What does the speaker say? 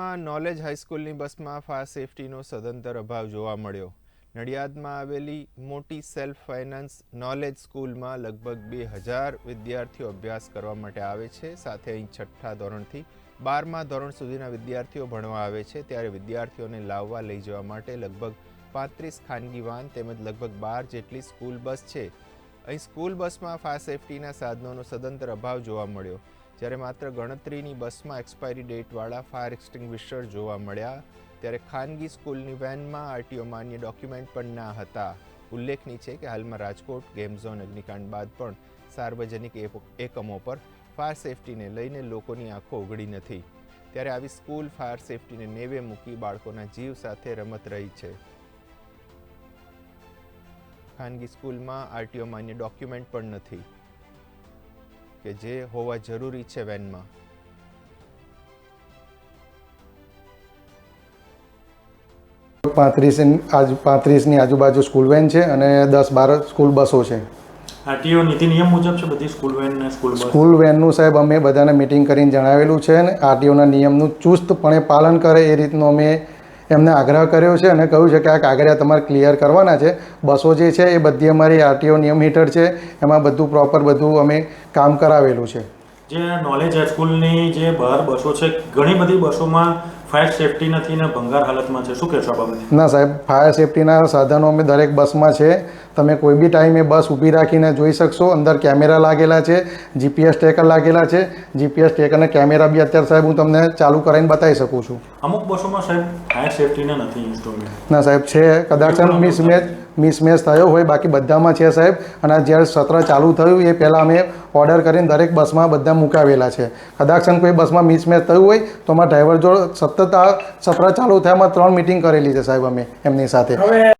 નડિયાદમાં knowledge હાઈસ્કૂલની બસમાં fire સેફટીનો સદંતર અભાવ જોવા મળ્યો. નડિયાદમાં આવેલી મોટી સેલ્ફ ફાઇનાન્સ નોલેજ સ્કૂલમાં લગભગ બે હજાર વિદ્યાર્થીઓ અભ્યાસ કરવા માટે આવે છે. સાથે અહીં છઠ્ઠા ધોરણથી બારમા ધોરણ સુધીના વિદ્યાર્થીઓ ભણવા આવે છે. ત્યારે વિદ્યાર્થીઓને લાવવા લઈ જવા માટે લગભગ પાંત્રીસ ખાનગી વાહન તેમજ લગભગ બાર જેટલી સ્કૂલ બસ છે. અહીં સ્કૂલ બસમાં ફાયર સેફટીના સાધનોનો સદંતર અભાવ જોવા મળ્યો. જ્યારે માત્ર ગણતરીની બસમાં એક્સપાયરી ડેટવાળા ફાયર એક્સટિંગ્વિશર જોવા મળ્યા, ત્યારે ખાનગી સ્કૂલની વેનમાં આરટીઓ માન્ય ડોક્યુમેન્ટ પણ ના હતા. ઉલ્લેખનીય છે કે હાલમાં રાજકોટ ગેમ ઝોન અગ્નિકાંડ બાદ પણ સાર્વજનિક એકમો પર ફાયર સેફટીને લઈને લોકોની આંખો ઉઘડી નથી. ત્યારે આવી સ્કૂલ ફાયર સેફટીને નેવે મૂકી બાળકોના જીવ સાથે રમત રહી છે. ખાનગી સ્કૂલમાં આરટીઓ માન્ય ડોક્યુમેન્ટ પણ નથી. કે જે હોવા જરૂરી છે વેનમાં. પાંત્રીસ આજ પાંત્રીસની આજુબાજુ સ્કૂલ વેન છે અને દસ બાર સ્કૂલ બસો છે. આરટીઓ નીતિ નિયમ મુજબ છે બધી સ્કૂલ વેન ને સ્કૂલ બસ? સ્કૂલ વેનનું સાહેબ અમે બધાને મિટિંગ કરીને જણાવેલું છે અને આરટીઓના નિયમનું ચુસ્તપણે પાલન કરે એ રીતનો અમે એમને આગ્રહ કર્યો છે અને કહ્યું છે કે આ કાગળિયા તમારે ક્લિયર કરવાના છે. બસો જે છે એ બધી અમારી આરટીઓ નિયમ હેઠળ છે. એમાં બધું પ્રોપર બધું અમે કામ કરાવેલું છે. જે નોલેજ હાઈસ્કૂલની જે બહાર બસો છે ઘણી બધી બસોમાં ફાયર સેફટી નથી ને ભંગાર હાલતમાં છે. શું કહેશો બાબતે ના સાહેબ ફાયર સેફટીના સાધનો અમે દરેક બસમાં છે. તમે કોઈ બી ટાઈમે બસ ઊભી રાખીને જોઈ શકશો. અંદર કેમેરા લાગેલા છે જીપીએસ ટ્રેકર લાગેલા છે. જીપીએસ ટ્રેકર અને કેમેરા બી અત્યારે સાહેબ હું તમને ચાલુ કરીને બતાવી શકું છું. અમુક બસોમાં સાહેબ ફાયર સેફટીને નથી ઇન્સ્ટોલમેન્ટ ના સાહેબ છે. કદાચ મિસમેચ મિસમેચ થયો હોય, બાકી બધામાં છે સાહેબ. અને જ્યારે સત્ર ચાલુ થયું, એ પહેલાં અમે ઓર્ડર કરીને દરેક બસમાં બધા મુકાવેલા છે. કદાચ કોઈ બસમાં મિસમેચ થયું હોય, તો અમારા ડ્રાઈવર જોડે સતત આ સત્ર ચાલુ થયામાં ત્રણ મિટિંગ કરેલી છે સાહેબ અમે એમની સાથે.